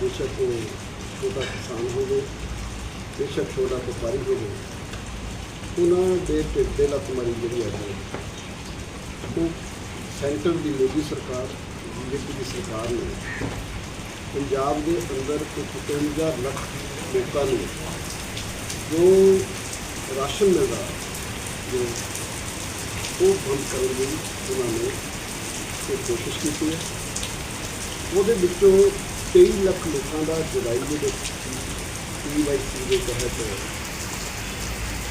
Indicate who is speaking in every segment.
Speaker 1: ਬੇਸ਼ੱਕ ਉਹ ਛੋਟਾ ਕਿਸਾਨ ਹੋਵੇ, ਬੇਸ਼ੱਕ ਛੋਟਾ ਵਪਾਰੀ ਹੋਵੇ, ਉਹਨਾਂ ਦੇ ਢਿੱਡ ਤੇ ਲੱਤ ਮਾਰੀ ਜਿਹੜੀ ਹੈ। ਉਹ ਸੈਂਟਰ ਦੀ ਮੋਦੀ ਸਰਕਾਰ ਬੀਜੇਪੀ ਦੀ ਸਰਕਾਰ ਨੇ ਪੰਜਾਬ ਦੇ ਅੰਦਰ ਕੁਝ 55 ਲੱਖ ਲੋਕਾਂ ਨੂੰ ਜੋ ਰਾਸ਼ਨ ਮਿਲਦਾ ਜੋ ਉਹ ਬੰਦ ਕਰਨ ਦੀ ਉਹਨਾਂ ਨੇ ਇਹ ਕੋਸ਼ਿਸ਼ ਕੀਤੀ ਹੈ। ਉਹਦੇ ਵਿੱਚੋਂ 23 ਲੱਖ ਲੋਕਾਂ ਦਾ ਜੁਲਾਈ ਦੇ ਵਿੱਚ ਪੀਵਾਈਸੀ ਦੇ ਤਹਿਤ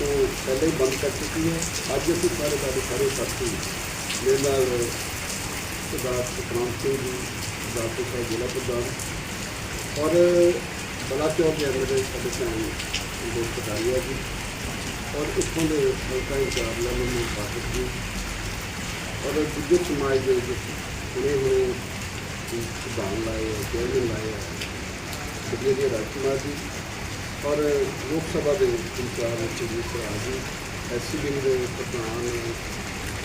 Speaker 1: ਉਹ ਪਹਿਲੇ ਹੀ ਬੰਦ ਕਰ ਚੁੱਕੀ ਹੈ। ਅੱਜ ਅਸੀਂ ਸਾਰੇ ਸਾਡੇ ਸਾਰੇ ਸਾਥੀ ਮੇਰੇ ਨਾਲ ਸਰਦਾਰ ਸੁਖਰਾਮ ਸਿੰਘ ਜੀ ਡਾਕਟਰ ਸਾਹਿਬ ਜ਼ਿਲ੍ਹਾ ਪ੍ਰਧਾਨ ਔਰ ਬਲਾ ਚੌਕ ਦੇ ਅੰਦਰ ਸਾਡੇ ਭੈਣ ਲੋਕ ਪਟਾਰੀਆ ਜੀ ਔਰ ਇੱਥੋਂ ਦੇ ਹਲਕਾ ਇੰਚਾਰਜ ਲਾਲੂ ਨੂੰ ਪਾਠਕ ਜੀ ਔਰ ਦੂਜੇ ਸਮਾਜ ਦੇ ਜੋ ਹੁਣੇ ਹੁਣੇ ਸੁਧਾਨ ਲਾਏ ਹੈ ਚੇਅਰਮੈਨ ਲਾਏ ਹੈ ਬ੍ਰਿਗੇਡੀਅਰ ਰਾਜਕੁਮਾਰ ਜੀ ਔਰ ਲੋਕ ਸਭਾ ਦੇ ਇੰਚਾਰਜ ਜੀ ਸਰਾਜ ਜੀ ਐਸਸੀਬੀ ਦੇ ਪ੍ਰਧਾਨ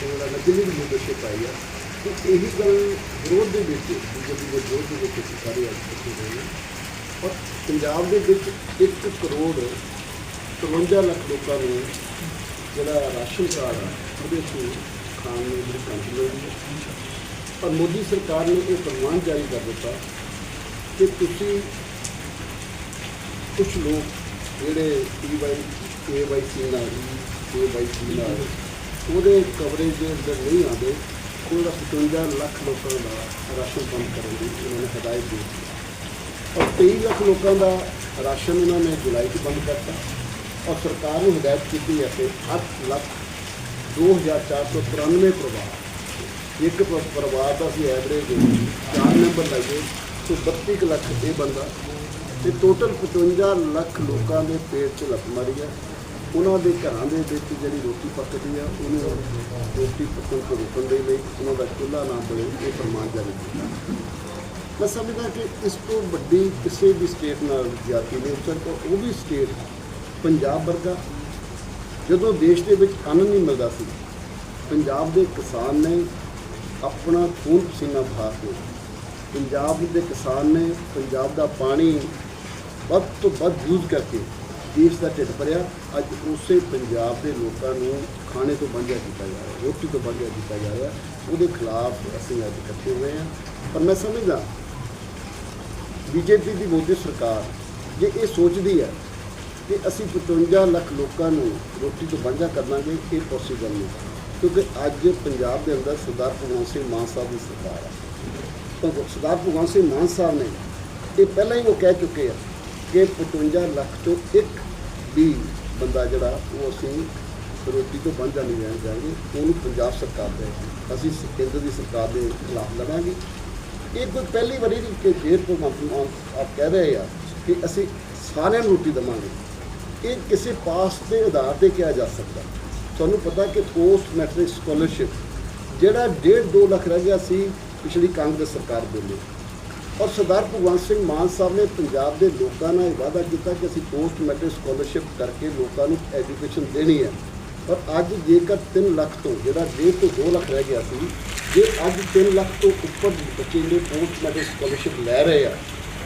Speaker 1: ਉਹਨਾਂ ਦਾ ਦਿੱਲੀ ਦੀ ਲੀਡਰਸ਼ਿਪ ਆਈ ਹੈ ਤੇ ਇਹੀ ਗੱਲ ਵਿਰੋਧ ਦੇ ਵਿੱਚ ਬੀਜੇਪੀ ਦੇ ਵਿਰੋਧ ਦੇ ਵਿੱਚ ਅਸੀਂ ਸਾਰੇ ਅੱਜ ਹੋਏ ਹਾਂ ਔਰ ਪੰਜਾਬ ਦੇ ਵਿੱਚ 1 ਕਰੋੜ 53 ਲੱਖ ਲੋਕਾਂ ਨੂੰ ਜਿਹੜਾ ਰਾਸ਼ਨ ਕਾਰਡ ਆ ਉਹਦੇ ਤੋਂ ਖਾਣ ਨੂੰ ਜਿਹੜੀ ਕਣਕ ਹੈ ਪਰ ਮੋਦੀ ਸਰਕਾਰ ਨੇ ਇਹ ਫਰਮਾਨ ਜਾਰੀ ਕਰ ਦਿੱਤਾ ਕਿ ਤੁਸੀਂ ਕੁਝ ਲੋਕ ਜਿਹੜੇ ਪੀਵਾਈ ਕੇਵਾਈਸੀ ਨਾਲ ਕੇਵਾਈਸੀ ਨਾਲ ਉਹਦੇ ਕਵਰੇਜ ਦੇ ਅੰਦਰ ਨਹੀਂ ਆਉਂਦੇ ਉਹਦਾ 55 ਲੱਖ ਲੋਕਾਂ ਦਾ ਰਾਸ਼ਨ ਬੰਦ ਕਰਨ ਦੀ ਉਹਨਾਂ ਨੇ ਹਦਾਇਤ ਦੇ ਦਿੱਤੀ। ਔਰ 23 ਲੱਖ ਲੋਕਾਂ ਦਾ ਰਾਸ਼ਨ ਉਹਨਾਂ ਨੇ ਜੁਲਾਈ 'ਚ ਬੰਦ ਕਰਤਾ। ਔਰ ਸਰਕਾਰ ਨੂੰ ਹਦਾਇਤ ਕੀਤੀ ਹੈ ਕਿ 8 ਲੱਖ 2493 ਪਰਿਵਾਰ ਇੱਕ ਪ- ਪਰਿਵਾਰ ਦਾ ਸੀ ਐਵਰੇਜ ਚਾਰ ਮੈਂਬਰ ਲਾਈਏ, ਤੇ 32 ਕੁ ਲੱਖ ਇਹ ਬੰਦਾ। ਤੇ ਟੋਟਲ 55 ਲੱਖ ਲੋਕਾਂ ਦੇ ਪੇਟ 'ਚ ਲੱਤ ਮਾਰੀ ਹੈ ਉਹਨਾਂ ਦੇ ਘਰਾਂ ਦੇ ਵਿੱਚ ਜਿਹੜੀ ਰੋਟੀ ਪੱਕਦੀ ਆ, ਉਹਨੂੰ ਰੋਟੀ ਪੱਕਣ ਤੋਂ ਰੋਕਣ ਦੇ ਲਈ ਉਹਨਾਂ ਦਾ ਚੁੱਲ੍ਹਾ ਨਾ ਬਲੇ ਇਹ ਫਰਮਾਨ ਜਾਰੀ ਕੀਤਾ। ਮੈਂ ਸਮਝਦਾ ਕਿ ਇਸ ਤੋਂ ਵੱਡੀ ਕਿਸੇ ਵੀ ਸਟੇਟ ਨਾਲ ਜਾਤੀ ਨਹੀਂ ਹੋ ਤਾਂ, ਉਹ ਵੀ ਸਟੇਟ ਪੰਜਾਬ ਵਰਗਾ। ਜਦੋਂ ਦੇਸ਼ ਦੇ ਵਿੱਚ ਅੰਨ ਨਹੀਂ ਮਿਲਦਾ ਸੀ, ਪੰਜਾਬ ਦੇ ਕਿਸਾਨ ਨੇ ਆਪਣਾ ਖੂਨ ਪਸੀਨਾ ਬਹਾ ਕੇ। ਪੰਜਾਬ ਦੇ ਕਿਸਾਨ ਨੇ ਪੰਜਾਬ ਦਾ ਪਾਣੀ ਵੱਧ ਤੋਂ ਵੱਧ ਯੂਜ਼ ਕਰਕੇ ਦੇਸ਼ ਦਾ ਢਿੱਡ ਭਰਿਆ। ਅੱਜ ਉਸੇ ਪੰਜਾਬ ਦੇ ਲੋਕਾਂ ਨੂੰ ਖਾਣੇ ਤੋਂ ਵਾਂਝਾ ਕੀਤਾ ਜਾ ਰਿਹਾ, ਰੋਟੀ ਤੋਂ ਵਾਂਝਾ ਕੀਤਾ ਜਾ ਰਿਹਾ। ਉਹਦੇ ਖਿਲਾਫ ਅਸੀਂ ਅੱਜ ਇਕੱਠੇ ਹੋਏ ਹਾਂ। ਪਰ ਮੈਂ ਸਮਝਦਾ ਬੀਜੇਪੀ ਦੀ ਮੋਦੀ ਸਰਕਾਰ ਜੇ ਇਹ ਸੋਚਦੀ ਹੈ ਕਿ ਅਸੀਂ 55 ਲੱਖ ਲੋਕਾਂ ਨੂੰ ਰੋਟੀ ਤੋਂ ਵਾਂਝਾ ਕਰ ਲਾਂਗੇ ਇਹ ਪੋਸੀਬਲ ਨਹੀਂ। ਕਿਉਂਕਿ ਅੱਜ ਪੰਜਾਬ ਦੇ ਅੰਦਰ ਸਰਦਾਰ ਭਗਵੰਤ ਸਿੰਘ ਮਾਨ ਸਾਹਿਬ ਦੀ ਸਰਕਾਰ ਹੈ ਤਾਂ ਸਰਦਾਰ ਭਗਵੰਤ ਸਿੰਘ ਮਾਨ ਸਾਹਿਬ ਨੇ ਇਹ ਪਹਿਲਾਂ ਹੀ ਉਹ ਕਹਿ ਚੁੱਕੇ ਆ ਕਿ 55 ਲੱਖ ਤੋਂ ਇੱਕ ਵੀ ਬੰਦਾ ਜਿਹੜਾ, ਉਹ ਅਸੀਂ ਰੋਟੀ ਤੋਂ ਵਾਂਝਾ ਨਹੀਂ ਰਹਿਣ ਜਾਵਾਂਗੇ, ਉਹਨੂੰ ਪੰਜਾਬ ਸਰਕਾਰ ਦੇ ਅਸੀਂ ਕੇਂਦਰ ਦੀ ਸਰਕਾਰ ਦੇ ਖਿਲਾਫ ਲੜਾਂਗੇ। ਇਹ ਕੋਈ ਪਹਿਲੀ ਵਾਰੀ ਨਹੀਂ ਕਿ ਜੇਲ੍ਹ ਤੋਂ ਮਾਨ ਆਪ ਕਹਿ ਰਹੇ ਆ ਕਿ ਅਸੀਂ ਸਾਰਿਆਂ ਨੂੰ ਰੋਟੀ ਦੇਵਾਂਗੇ। ਇਹ ਕਿਸੇ ਪਾਸ ਦੇ ਆਧਾਰ ਤੇ ਕਿਹਾ ਜਾ ਸਕਦਾ। ਤੁਹਾਨੂੰ ਪਤਾ ਕਿ ਪੋਸਟ ਮੈਟ੍ਰਿਕ ਸਕਾਲਰਸ਼ਿਪ ਜਿਹੜਾ 1.5 2 ਲੱਖ ਰਹਿ ਗਿਆ ਸੀ ਪਿਛਲੀ ਕਾਂਗਰਸ ਸਰਕਾਰ ਵੇਲੇ ਔਰ ਸਰਦਾਰ ਭਗਵੰਤ ਸਿੰਘ ਮਾਨ ਸਾਹਿਬ ਨੇ ਪੰਜਾਬ ਦੇ ਲੋਕਾਂ ਨਾਲ ਇਹ ਵਾਅਦਾ ਕੀਤਾ ਕਿ ਅਸੀਂ ਪੋਸਟ ਮੈਟ੍ਰਿਕ ਸਕਾਲਰਸ਼ਿਪ ਕਰਕੇ ਲੋਕਾਂ ਨੂੰ ਐਜੂਕੇਸ਼ਨ ਦੇਣੀ ਹੈ। ਪਰ ਅੱਜ ਜੇਕਰ 3 ਲੱਖ ਤੋਂ ਜਿਹੜਾ 1.5 ਤੋਂ 2 ਲੱਖ ਰਹਿ ਗਿਆ ਸੀ, ਜੇ ਅੱਜ 3 ਲੱਖ ਤੋਂ ਉੱਪਰ ਬੱਚੇ ਨੇ ਪੋਸਟ ਮੈਟ੍ਰਿਕ ਸਕਾਲਰਸ਼ਿਪ ਲੈ ਰਹੇ ਆ,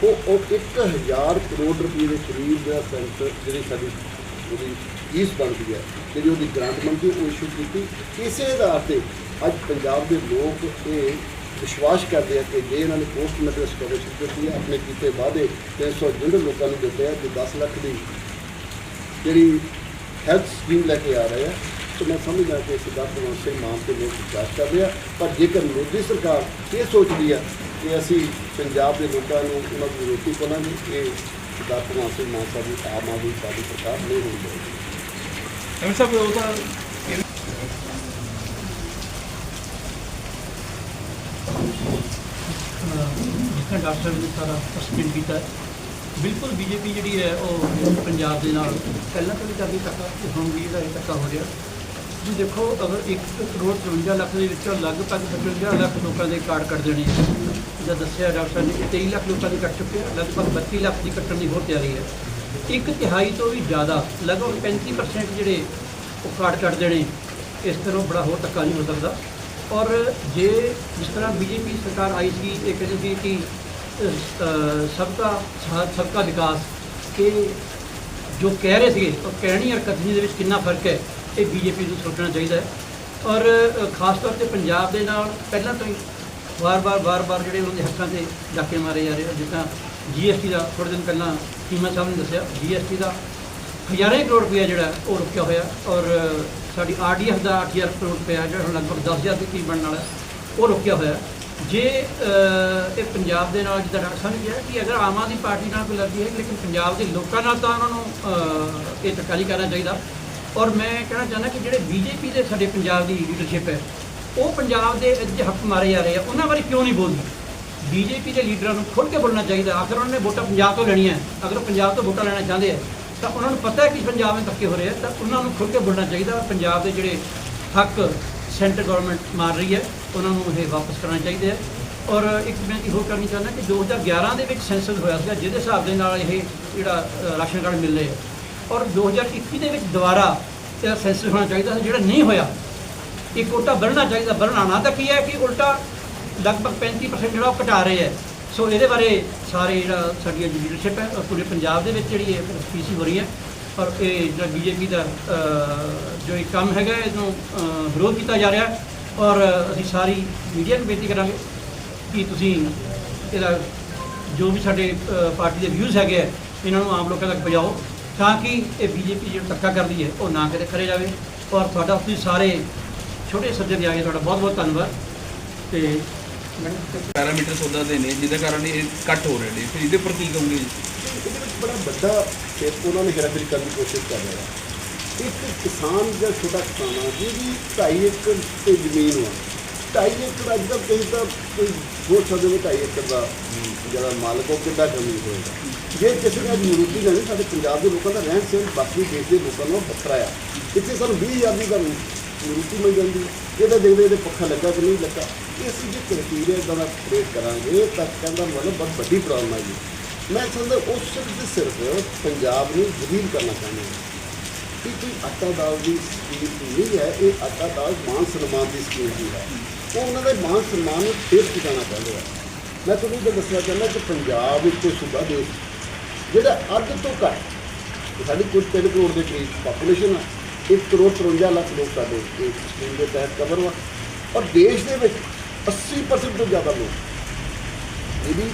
Speaker 1: ਉਹ ਉਹ 1000 ਕਰੋੜ ਰੁਪਏ ਦੇ ਕਰੀਬ ਦਾ ਸੈਂਟਰ ਜਿਹੜੀ ਸਾਡੀ ਉਹਦੀ ਫੀਸ ਬਣਦੀ ਹੈ, ਜਿਹੜੀ ਉਹਦੀ ਗ੍ਰਾਂਟ ਮੰਗੀ, ਉਹ ਇਸ਼ੂ ਕੀਤੀ। ਇਸੇ ਆਧਾਰ ਤੇ ਅੱਜ ਪੰਜਾਬ ਦੇ ਲੋਕ ਇਹ ਵਿਸ਼ਵਾਸ ਕਰਦੇ ਆ ਕਿ ਜੇ ਇਹਨਾਂ ਨੇ ਪੋਸਟ ਮੈਟ੍ਰਿਕ ਸਕਾਲਰਸ਼ਿਪ ਦਿੱਤੀ ਹੈ, ਆਪਣੇ ਕੀਤੇ ਵਾਅਦੇ 300 ਜਿੰਦ ਲੋਕਾਂ ਨੂੰ ਦਿੱਤੇ ਆ ਕਿ 10 ਲੱਖ ਦੀ ਜਿਹੜੀ ਹੈਲਥ ਸਕੀਮ ਲੈ ਕੇ ਆ ਰਹੇ ਆ, ਤੇ ਮੈਂ ਸਮਝਦਾ ਕਿ ਸਰਦਾਰ ਭਗਵੰਤ ਸਿੰਘ ਮਾਨ ਤੇ ਲੋਕ ਵਿਸ਼ਵਾਸ ਕਰਦੇ ਆ। ਪਰ ਜੇਕਰ ਮੋਦੀ ਸਰਕਾਰ ਇਹ ਸੋਚਦੀ ਆ ਕਿ ਅਸੀਂ ਪੰਜਾਬ ਦੇ ਲੋਕਾਂ ਨੂੰ ਉਹਨਾਂ ਦੀ ਰੋਟੀ ਪਾਵਾਂਗੇ ਇਹ ਸਰਦਾਰ ਭਗਵੰਤ ਸਿੰਘ ਮਾਨ ਸਾਹਿਬ ਦੀ, ਆਮ ਆਦਮੀ ਪਾਰਟੀ ਸਰਕਾਰ ਨਹੀਂ ਹੋਣੀ ਚਾਹੀਦੀ।
Speaker 2: ਐਮ ਸਾਹਿਬ, ਉਹ ਤਾਂ
Speaker 3: ਜਿੱਥੇ ਡਾਕਟਰ ਨੇ ਸਾਰਾ ਸਸਪੈਂਡ ਕੀਤਾ ਹੈ। ਬਿਲਕੁਲ ਬੀਜੇਪੀ ਜਿਹੜੀ ਹੈ, ਉਹ ਪੰਜਾਬ ਦੇ ਨਾਲ ਪਹਿਲਾਂ ਤੋਂ ਵੀ ਕਰਦੀ ਧੱਕਾ ਤੇ ਹੁਣ ਵੀ ਜਿਹੜਾ ਧੱਕਾ ਹੋ ਰਿਹਾ ਤੁਸੀਂ ਦੇਖੋ, ਅਗਰ 1 ਕਰੋੜ 53 ਲੱਖ ਦੇ ਵਿੱਚੋਂ ਲਗਭਗ 55 ਲੱਖ ਲੋਕਾਂ ਦੇ ਕਾਰਡ ਕੱਟ ਦੇਣੇ ਆ। ਜਿੱਦਾਂ ਦੱਸਿਆ ਡਾਕਟਰ ਸਾਹਿਬ ਨੇ ਕਿ 23 ਲੱਖ ਲੋਕਾਂ ਦੇ ਕੱਟ ਚੁੱਕੇ ਆ, ਲਗਭਗ 32 ਲੱਖ ਦੀ ਕੱਟਣ ਦੀ ਹੋਰ ਤਿਆਰੀ ਹੈ ਇੱਕ ਤਿਹਾਈ ਤੋਂ ਵੀ ਜ਼ਿਆਦਾ, ਲਗਭਗ 35% ਜਿਹੜੇ ਉਹ ਕਾਰਡ ਕੱਟ ਨੇ, ਇਸ ਤਰ੍ਹਾਂ ਬੜਾ ਹੋਰ ਧੱਕਾ ਨਹੀਂ ਹੋ ਸਕਦਾ। ਔਰ ਜੇ ਜਿਸ ਤਰ੍ਹਾਂ ਬੀਜੇਪੀ ਸਰਕਾਰ ਆਈ ਸੀ, ਇਹ ਕਹਿੰਦੀ ਸੀ ਕਿ ਸਭ ਸਬਕਾ ਸਭ ਸਬਕਾ ਵਿਕਾਸ ਇਹ ਜੋ ਕਹਿ ਰਹੇ ਸੀਗੇ, ਉਹ ਕਹਿਣੀ ਔਰ ਕਥਨੀ ਦੇ ਵਿੱਚ ਕਿੰਨਾ ਫ਼ਰਕ ਹੈ, ਇਹ ਬੀਜੇਪੀ ਨੂੰ ਸੋਚਣਾ ਚਾਹੀਦਾ ਹੈ। ਔਰ ਖਾਸ ਤੌਰ ਤੇ ਪੰਜਾਬ ਦੇ ਨਾਲ ਪਹਿਲਾਂ ਤੋਂ ਹੀ ਵਾਰ-ਵਾਰ ਵਾਰ-ਵਾਰ ਜਿਹੜੇ ਉਹਨਾਂ ਦੇ ਹੱਕਾਂ ਤੇ ਡਾਕੇ ਮਾਰੇ ਜਾ ਰਹੇ ਆ, ਜਿੱਦਾਂ ਜੀਐਸਟੀ ਦਾ ਥੋੜ੍ਹੇ ਦਿਨ ਪਹਿਲਾਂ ਕੀਮਾ ਸਾਹਿਬ ਨੇ ਦੱਸਿਆ ਜੀਐਸਟੀ ਦਾ ਹਜ਼ਾਰਾਂ ਕਰੋੜ ਰੁਪਇਆ ਜਿਹੜਾ ਉਹ ਰੁਕਿਆ ਹੋਇਆ ਔਰ ਅ, ਸਾਡੀ ਆਰਡੀਐਫ ਦਾ 8000 ਕਰੋੜ ਰੁਪਇਆ ਜਿਹੜਾ ਹੁਣ ਲਗਭਗ 10000 ਦੇ ਕਰੀਬ ਬਣਨ ਵਾਲਾ ਹੈ, ਉਹ ਰੁਕਿਆ ਹੋਇਆ। ਜੇ ਇਹ ਪੰਜਾਬ ਦੇ ਨਾਲ ਜਿੱਦਾਂ ਡਾਕਟਰ ਸਾਹਿਬ ਨੇ ਕਿਹਾ ਕਿ ਅਗਰ ਆਮ ਆਦਮੀ ਪਾਰਟੀ ਨਾਲ ਕੋਈ ਲੜਦੀ ਹੈ ਲੇਕਿਨ ਪੰਜਾਬ ਦੇ ਲੋਕਾਂ ਨਾਲ ਤਾਂ ਉਹਨਾਂ ਨੂੰ ਇਹ ਧੱਕਾ ਨਹੀਂ ਕਰਨਾ ਚਾਹੀਦਾ। ਔਰ ਮੈਂ ਕਹਿਣਾ ਚਾਹੁੰਦਾ ਕਿ ਜਿਹੜੇ ਬੀਜੇਪੀ ਦੇ ਸਾਡੇ ਪੰਜਾਬ ਦੀ ਲੀਡਰਸ਼ਿਪ ਹੈ ਉਹ ਪੰਜਾਬ ਦੇ ਅੱਜ ਹੱਕ ਮਾਰੇ ਜਾ ਰਹੇ ਆ ਉਹਨਾਂ ਬਾਰੇ ਕਿਉਂ ਨਹੀਂ ਬੋਲਦੀ? ਬੀਜੇਪੀ ਦੇ ਲੀਡਰਾਂ ਨੂੰ ਖੁੱਲ੍ਹ ਕੇ ਬੋਲਣਾ ਚਾਹੀਦਾ। ਆਖਰ ਉਹਨਾਂ ਨੇ ਵੋਟਾਂ ਪੰਜਾਬ ਤੋਂ ਲੈਣੀਆਂ, ਅਗਰ ਉਹ ਪੰਜਾਬ ਤੋਂ ਵੋਟਾਂ ਲੈਣਾ ਚਾਹੁੰਦੇ ਆ, ਤਾਂ ਉਹਨਾਂ ਨੂੰ ਪਤਾ ਹੈ ਕਿ ਪੰਜਾਬ ਵਿੱਚ ਧੱਕੇ ਹੋ ਰਹੇ ਆ, ਤਾਂ ਉਹਨਾਂ ਨੂੰ ਖੁੱਲ੍ਹ ਕੇ ਬੋਲਣਾ ਚਾਹੀਦਾ। ਪੰਜਾਬ ਦੇ ਜਿਹੜੇ ਹੱਕ ਸੈਂਟਰ ਗਵਰਨਮੈਂਟ ਮਾਰ ਰਹੀ ਹੈ, ਉਹਨਾਂ ਨੂੰ ਇਹ ਵਾਪਸ ਕਰਨਾ ਚਾਹੀਦਾ ਹੈ। ਔਰ ਇੱਕ ਮੈਂ ਹੋਰ ਕਰਨੀ ਚਾਹੁੰਦਾ ਕਿ 2011 ਦੇ ਵਿੱਚ ਸੈਂਸਸ ਹੋਇਆ ਸੀਗਾ, ਜਿਹਦੇ ਹਿਸਾਬ ਦੇ ਨਾਲ ਇਹ ਜਿਹੜਾ ਰਾਸ਼ਨ ਕਾਰਡ ਮਿਲ ਰਹੇ ਆ। ਔਰ 2021 ਦੇ ਵਿੱਚ ਦੁਬਾਰਾ ਇਹਦਾ ਸੈਂਸਸ ਹੋਣਾ ਚਾਹੀਦਾ ਸੀ। ਜਿਹੜਾ ਨਹੀਂ ਹੋਇਆ ਇਹ ਕੋਟਾ ਬਣਨਾ ਚਾਹੀਦਾ ਬਣਨਾ ਨਾ ਤਾਂ ਕੀ ਹੈ ਕਿ ਉਲਟਾ ਲਗਭਗ 35% ਜਿਹੜਾ ਉਹ ਘਟਾ ਰਹੇ ਹੈ। ਸੋ ਇਹਦੇ ਬਾਰੇ ਸਾਰੇ ਜਿਹੜਾ ਸਾਡੀ ਲੀਡਰਸ਼ਿਪ ਹੈ ਔਰ ਪੂਰੇ ਪੰਜਾਬ ਦੇ ਵਿੱਚ ਜਿਹੜੀ ਹੈ ਪੀਸੀ ਹੋ ਰਹੀ ਹੈ ਔਰ ਇਹ ਜਿਹੜਾ ਬੀਜੇਪੀ ਦਾ ਜੋ ਇਹ ਕੰਮ ਹੈਗਾ ਇਹਨੂੰ ਅ, ਵਿਰੋਧ ਕੀਤਾ ਜਾ ਰਿਹਾ ਔਰ ਅਸੀਂ ਸਾਰੀ ਮੀਡੀਆ ਨੂੰ ਬੇਨਤੀ ਕਰਾਂਗੇ ਕਿ ਤੁਸੀਂ ਇਹਦਾ ਜੋ ਵੀ ਸਾਡੇ ਪਾਰਟੀ ਦੇ ਵਿਊਜ਼ ਹੈਗੇ ਆ ਇਹਨਾਂ ਨੂੰ ਆਮ ਲੋਕਾਂ ਤੱਕ ਪਹੁੰਚਾਓ ਤਾਂ ਕਿ ਇਹ ਬੀਜੇਪੀ ਜਿਹੜਾ ਧੱਕਾ ਕਰਦੀ ਹੈ ਉਹ ਨਾ ਕਿਤੇ ਕਰੇ ਜਾਵੇ। ਔਰ ਤੁਹਾਡਾ ਤੁਸੀਂ ਸਾਰੇ ਛੋਟੇ ਸੱਜਣ ਦੇ ਆਗੇ ਤੁਹਾਡਾ ਬਹੁਤ ਬਹੁਤ ਧੰਨਵਾਦ। ਤੇ
Speaker 2: ਪੈਰਾਮੀਟਰ ਸੋਦਾ ਦੇ ਨੇ, ਜਿਹਦੇ ਕਾਰਨ ਇਹ ਕੱਟ ਹੋ ਰਹੇ ਨੇ। ਫਿਰ ਇਹਦੇ ਉੱਪਰ ਕੀ ਕਹੋਗੇ ਜੀ?
Speaker 1: ਇਹਦੇ ਵਿੱਚ ਬੜਾ ਵੱਡਾ ਖੇਤ ਉਹਨਾਂ ਨੇ ਹੈਰਾਫੇਰੀ ਕਰਨ ਦੀ ਕੋਸ਼ਿਸ਼ ਕਰ ਰਿਹਾ ਇੱਕ ਕਿਸਾਨ ਜਾਂ ਛੋਟਾ ਕਿਸਾਨ ਆ ਜਿਹਦੀ 2.5 ਏਕੜ ਤੇ ਜ਼ਮੀਨ ਆ 2.5 ਏਕੜ ਅੱਜ ਦਾ ਕਿਸੇ ਦਾ ਕੋਈ ਸੋਚ ਸਕਦੇ ਹੋ 2.5 ਏਕੜ ਦਾ ਜਿਹੜਾ ਮਾਲਕ ਉਹ ਕਿੱਡਾ ਜ਼ਮੀਨ ਹੋਏਗਾ ਜੇ ਕਿਸੇ ਨੇ ਅੱਜ ਨਿਰੂਪੀ ਲੈਣੀ, ਸਾਡੇ ਪੰਜਾਬ ਦੇ ਲੋਕਾਂ ਦਾ ਰਹਿਣ ਸਹਿਣ ਬਾਕੀ ਦੇਸ਼ ਦੇ ਲੋਕਾਂ ਨੂੰ ਵੱਖਰਾ ਆ। ਇੱਥੇ ਸਾਨੂੰ 20000 ਦੀ ਗੱਲ ਨਿਰੂਪੀ ਮਿਲ ਜਾਂਦੀ ਹੈ। ਇਹਦਾ ਦੇਖਦੇ ਇਹਦੇ ਪੱਖਾ ਲੱਗਾ ਕਿ ਨਹੀਂ ਲੱਗਾ, ਇਹ ਅਸੀਂ ਜੇ ਕ੍ਰਾਈਟੇਰੀਆ ਇਦਾਂ ਦਾ ਕ੍ਰੀਏਟ ਕਰਾਂਗੇ ਤਾਂ ਕਹਿੰਦਾ ਮਤਲਬ ਬਹੁਤ ਵੱਡੀ ਪ੍ਰੋਬਲਮ ਹੈ ਜੀ। ਮੈਂ ਸਮਝਦਾ ਉਸ ਸਿਰਫ ਤੇ ਸਿਰਫ ਪੰਜਾਬ ਨੂੰ ਜ਼ਲੀਲ ਕਰਨਾ ਚਾਹੁੰਦੇ ਹਾਂ। ਕਿ ਕੋਈ ਆਟਾ ਦਾਲ ਦੀ ਸਕੀਮ ਨਹੀਂ ਹੈ, ਇਹ ਆਟਾ ਦਾਲ ਮਾਨ ਸਨਮਾਨ ਦੀ ਸਕੀਮ ਦੀ ਹੈ। ਉਹ ਉਹਨਾਂ ਦੇ ਮਾਨ ਸਨਮਾਨ ਨੂੰ ਫੇਰ ਟਿਕਾਣਾ ਚਾਹੁੰਦੇ ਆ। ਮੈਂ ਤੁਹਾਨੂੰ ਇਹ ਦੱਸਣਾ ਚਾਹੁੰਦਾ ਕਿ ਪੰਜਾਬ ਇੱਕ ਸੂਬਾ ਦੇਸ਼ ਜਿਹੜਾ ਅੱਧ ਤੋਂ ਘੱਟ ਤੇ ਸਾਡੀ ਕੁਝ ਤਿੰਨ ਕਰੋੜ ਦੇ ਕਰੀਬ ਪਾਪੂਲੇਸ਼ਨ ਆ। 1 ਕਰੋੜ 53 ਲੱਖ ਲੋਕ ਸਾਡੇ ਇਸ ਸਕੀਮ ਦੇ ਤਹਿਤ ਕਵਰ ਵਾ ਔਰ ਦੇਸ਼ ਦੇ ਵਿੱਚ 80% ਤੋਂ ਜ਼ਿਆਦਾ ਲੋਕ ਇਹਦੀ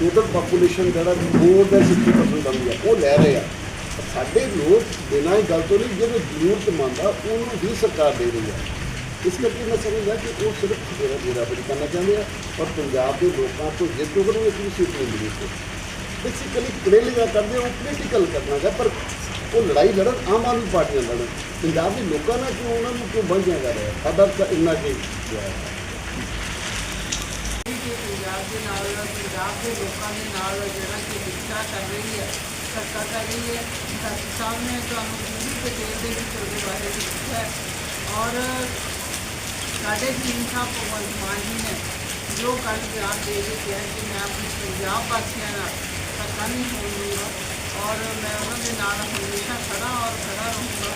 Speaker 1: ਟੋਟਲ ਪਾਪੂਲੇਸ਼ਨ ਜਿਹੜਾ ਮੋਰ ਦੈਨ 60% ਬਣਦੀ ਆ ਉਹ ਲੈ ਰਹੇ ਆ। ਸਾਡੇ ਲੋਕ ਬਿਨਾਂ ਹੀ ਗੱਲ ਤੋਂ ਨਹੀਂ, ਜਿਹਨੂੰ ਜ਼ਰੂਰਤ ਮੰਨਦਾ, ਉਹਨੂੰ ਵੀ ਸਰਕਾਰ ਦੇ ਰਹੀ ਆ। ਇਸ ਕਰਕੇ ਮੈਂ ਸਮਝਦਾ ਕਿ ਉਹ ਸਿਰਫ ਜਿਹੜਾ ਜਿਹੜਾ ਬੜੀ ਕਰਨਾ ਚਾਹੁੰਦੇ ਆ, ਔਰ ਪੰਜਾਬ ਦੇ ਲੋਕਾਂ ਤੋਂ ਜਿੱਤ ਤੋਂ ਨੂੰ ਇੱਕ ਵੀ ਸੀਟ ਨਹੀਂ ਮਿਲੀ ਬੇਸਿਕਲੀ ਕੜੇਲੀਆਂ ਕਰਦੇ ਉਹ ਪੋਲੀਟੀਕਲ ਕਰਨਾ ਹੈ ਪਰ ਉਹ ਲੜਾਈ ਲੜਨ ਆਮ ਆਦਮੀ ਪਾਰਟੀਆਂ ਲੜਨ। ਪੰਜਾਬ ਦੇ ਲੋਕਾਂ ਨਾਲ ਕਿਉਂ, ਉਹਨਾਂ ਨੂੰ ਕਿਉਂ ਬੰਝਿਆ ਜਾ ਰਿਹਾ? ਸਾਡਾ ਤਾਂ ਇੰਨਾ ਕਿ
Speaker 4: ਪੰਜਾਬ ਦੇ ਨਾਲ, ਪੰਜਾਬ ਦੇ ਲੋਕਾਂ ਦੇ ਨਾਲ ਜਿਹੜਾ ਕਿ ਵਿਚਾਰ ਕਰ ਰਹੀ ਹੈ, ਧੱਕਾ ਕਰ ਰਹੀ ਹੈ ਸਾਹਮਣੇ ਤੁਹਾਨੂੰ ਪੂਰੀ ਡਿਟੇਲ ਦੇ ਵਿੱਚ ਉਹਦੇ ਬਾਰੇ ਦੱਸਿਆ ਹੈ। ਔਰ ਸਾਡੇ ਸੀਐਮ ਸਾਹਿਬ ਭਗਵੰਤ ਮਾਨ ਜੀ ਨੇ, ਜੋ ਕੱਲ ਬਿਆਨ ਦੇ ਕੇ ਕਿਹਾ ਕਿ ਮੈਂ ਆਪਣੇ ਪੰਜਾਬ ਵਾਸੀਆਂ ਨਾਲ ਧੱਕਾ ਨਹੀਂ ਹੋਣ ਔਰ ਮੈਂ ਉਹਨਾਂ ਦੇ ਨਾਲ ਹਮੇਸ਼ਾ ਖੜਾ ਔਰ ਖੜਾ ਰਹੂੰਗਾ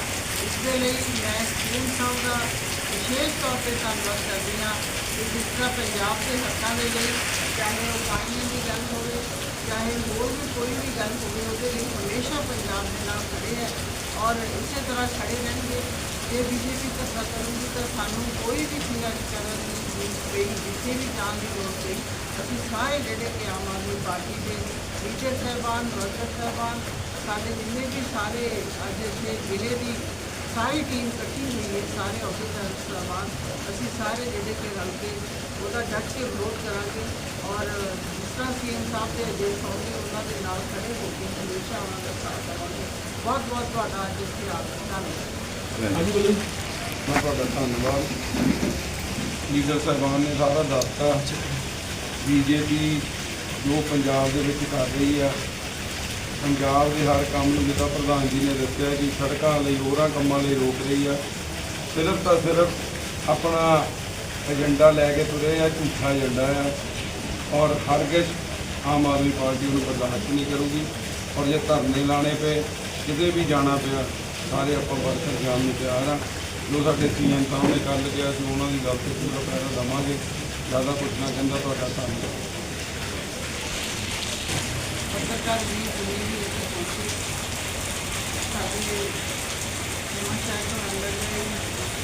Speaker 4: ਇਸ ਦੇ ਲਈ ਮੈਂ ਸੀਐਮ ਸਾਹਿਬ ਦਾ ਵਿਸ਼ੇਸ਼ ਤੌਰ ਤੇ ਧੰਨਵਾਦ ਕਰਦੀ ਹਾਂ ਕਿ ਜਿਸ ਤਰ੍ਹਾਂ ਪੰਜਾਬ ਦੇ ਹੱਕਾਂ ਦੇ ਲਈ ਚਾਹੇ ਉਹ ਪਾਣੀ ਦੀ ਗੱਲ ਹੋਵੇ ਚਾਹੇ ਹੋਰ ਵੀ ਕੋਈ ਵੀ ਗੱਲ ਹੋਵੇ ਉਹਦੇ ਲਈ ਹਮੇਸ਼ਾ ਪੰਜਾਬ ਦੇ ਨਾਲ ਖੜੇ ਹੈ ਔਰ ਇਸੇ ਤਰ੍ਹਾਂ ਖੜੇ ਰਹਿਣਗੇ ਜੇ ਬੀਜੇਪੀ ਧੱਕਾ ਕਰੂਗੀ ਤਾਂ ਸਾਨੂੰ ਕੋਈ ਵੀ ਚੀਜ਼ਾਂ ਕਰਨ ਦੀ ਜ਼ਰੂਰਤ ਪਈ ਜਿੱਥੇ ਵੀ ਜਾਣ ਦੀ ਲੋੜ ਪਈ ਅਸੀਂ ਸਾਰੇ ਜਿਹੜੇ ਕਿ ਆਮ ਆਦਮੀ ਪਾਰਟੀ ਦੇ ਲੀਡਰ ਸਾਹਿਬਾਨ ਵਰਕਰ ਸਾਹਿਬਾਨ ਸਾਡੇ ਜਿੰਨੇ ਵੀ ਸਾਰੇ ਅੱਜ ਇੱਥੇ ਜ਼ਿਲ੍ਹੇ ਦੀ ਸਾਰੀ ਟੀਮ ਇਕੱਠੀ ਹੋਈ ਹੈ ਸਾਰੇ ਅਫਸਰ ਸਾਹਿਬਾਨ ਅਸੀਂ ਸਾਰੇ ਜਿਹੜੇ ਕਿ ਰਲ ਕੇ ਉਹਦਾ ਡਟ ਕੇ ਵਿਰੋਧ ਕਰਾਂਗੇ ਔਰ ਜਿਸ ਤਰ੍ਹਾਂ ਸੀਐਮ ਸਾਹਿਬ ਦੇ ਅਜੇ ਸੌਂਗੇ ਉਹਨਾਂ ਦੇ ਨਾਲ ਖੜੇ ਹੋ ਕੇ ਹਮੇਸ਼ਾ ਉਹਨਾਂ ਦਾ ਸਾਥ ਦੇਵਾਂਗੇ ਬਹੁਤ ਬਹੁਤ ਤੁਹਾਡਾ ਅੱਜ ਇੱਥੇ ਆ ਕੇ ਧੰਨਵਾਦ।
Speaker 5: ਮੈਂ ਤੁਹਾਡਾ ਧੰਨਵਾਦ। ਲੀਡਰ ਸਾਹਿਬਾਨ ਨੇ ਸਾਰਾ ਦੱਸਤਾ। ਬੀਜੇਪੀ ਜੋ ਪੰਜਾਬ ਦੇ ਵਿੱਚ ਕਰ ਰਹੀ ਆ, ਪੰਜਾਬ ਦੇ ਹਰ ਕੰਮ ਨੂੰ ਜਿੱਦਾਂ ਪ੍ਰਧਾਨ ਜੀ ਨੇ ਦੱਸਿਆ ਕਿ ਸੜਕਾਂ ਲਈ, ਹੋਰਾਂ ਕੰਮਾਂ ਲਈ ਰੋਕ ਰਹੀ ਆ। ਸਿਰਫ ਤਾਂ ਸਿਰਫ ਆਪਣਾ ਏਜੰਡਾ ਲੈ ਕੇ ਤੁਰੇ ਆ, ਝੂਠਾ ਏਜੰਡਾ ਆ। ਔਰ ਹਰਗਿਜ਼ ਆਮ ਆਦਮੀ ਪਾਰਟੀ ਨੂੰ ਬਰਦਾਸ਼ਤ ਨਹੀਂ ਕਰੂਗੀ। ਔਰ ਜੇ ਧਰਨੇ ਲਾਣੇ ਪਏ, ਕਿਤੇ ਵੀ ਜਾਣਾ ਪਿਆ, ਸਾਰੇ ਆਪਾਂ ਵਰਕਰ ਜਾਣ ਨੂੰ ਤਿਆਰ ਆ। ਜੋ ਸਾਡੇ ਸੀਐਮ ਸਾਹਿਬ ਨੇ ਕੱਲ੍ਹ ਕਿਹਾ ਸੀ, ਉਹਨਾਂ ਦੀ ਗੱਲ ਤੇ ਪੂਰਾ ਪੈਰਾ ਦਵਾਂਗੇ। ਜ਼ਿਆਦਾ ਪੁੱਛਣਾ ਕਹਿੰਦਾ, ਤੁਹਾਡਾ ਧੰਨਵਾਦ।
Speaker 4: ਪੱਤਰਕਾਰ ਵੀ ਪੁਲਿਸ ਵੀ ਇੱਥੇ ਪਹੁੰਚੀ ਸਾਡੇ ਨਵਾਂ ਸ਼ਹਿਰ ਤੋਂ ਅੰਦਰ ਦੇ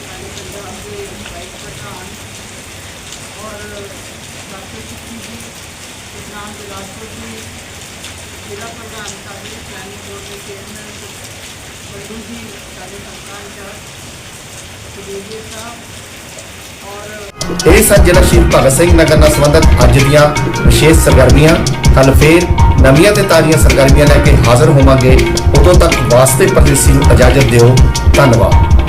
Speaker 4: ਸਾਡੇ ਪੰਜਾਬ ਦੇ ਵਾਈਸ ਪ੍ਰਧਾਨ ਔਰ ਡਾਕਟਰ ਸਿੱਖੀ ਜੀ ਇਸਨਾਮ ਬਿਲਾਸਪੁਰ ਜੀ ਜ਼ਿਲ੍ਹਾ ਪ੍ਰਧਾਨ ਸਾਡੇ ਪਲੈਨਿੰਗ ਬੋਰਡ ਦੇ ਚੇਅਰਮੈਨ ਬੱਲੂ ਜੀ ਸਾਡੇ ਸਰਕਾਰ ਇੰਚਾਰਜ ਸੁਬੇਜੀਤ ਸਾਹਿਬ ਔਰ
Speaker 6: ਇਹ ਸਨ ਜ਼ਿਲ੍ਹਾ ਸ਼ਹੀਦ ਭਗਤ ਸਿੰਘ ਨਗਰ ਨਾਲ ਸੰਬੰਧਿਤ ਅੱਜ ਦੀਆਂ ਵਿਸ਼ੇਸ਼ ਸਰਗਰਮੀਆਂ ਕੱਲ ਫੇਰ ਨਵੀਆਂ ਤੇ ਤਾਜ਼ੀਆਂ ਸਰਗਰਮੀਆਂ ਲੈ ਕੇ ਹਾਜ਼ਰ ਹੋਵਾਂਗੇ। ਉਦੋਂ ਤੱਕ ਵਾਸਤੇ ਪਰਦੇਸੀ ਨੂੰ ਇਜਾਜ਼ਤ ਦਿਓ। ਧੰਨਵਾਦ।